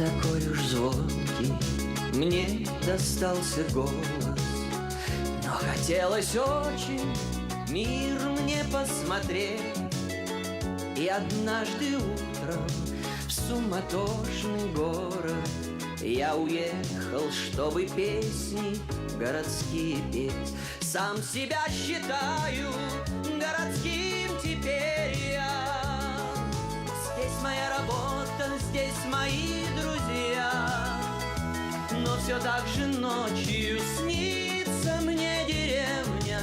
такой уж звонкий. Мне достался голос Но хотелось очень мир мне посмотреть. И однажды утром в суматошный город Я уехал, чтобы песни городские петь. Сам себя считаю городским теперь. Так же ночью снится мне деревня.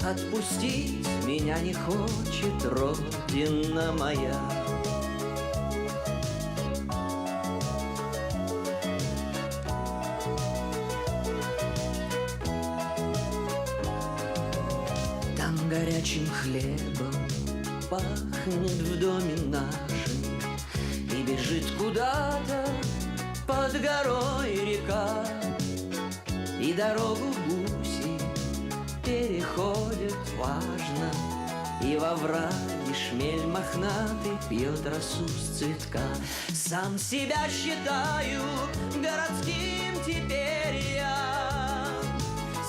Отпустить меня не хочет родина моя. Там горячим хлебом пахнет в доме нашем И бежит куда-то под горой река дорогу гуси переходят важно И во враге шмель мохнатый пьет росу с цветка. Сам себя считаю городским теперь я.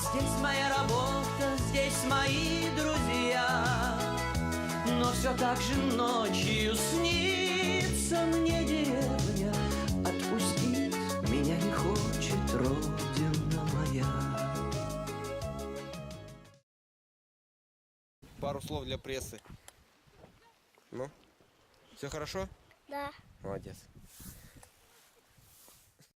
Здесь моя работа, здесь мои друзья. Но все так же ночью снится Пару слов для прессы. Ну, все хорошо? Да. Молодец.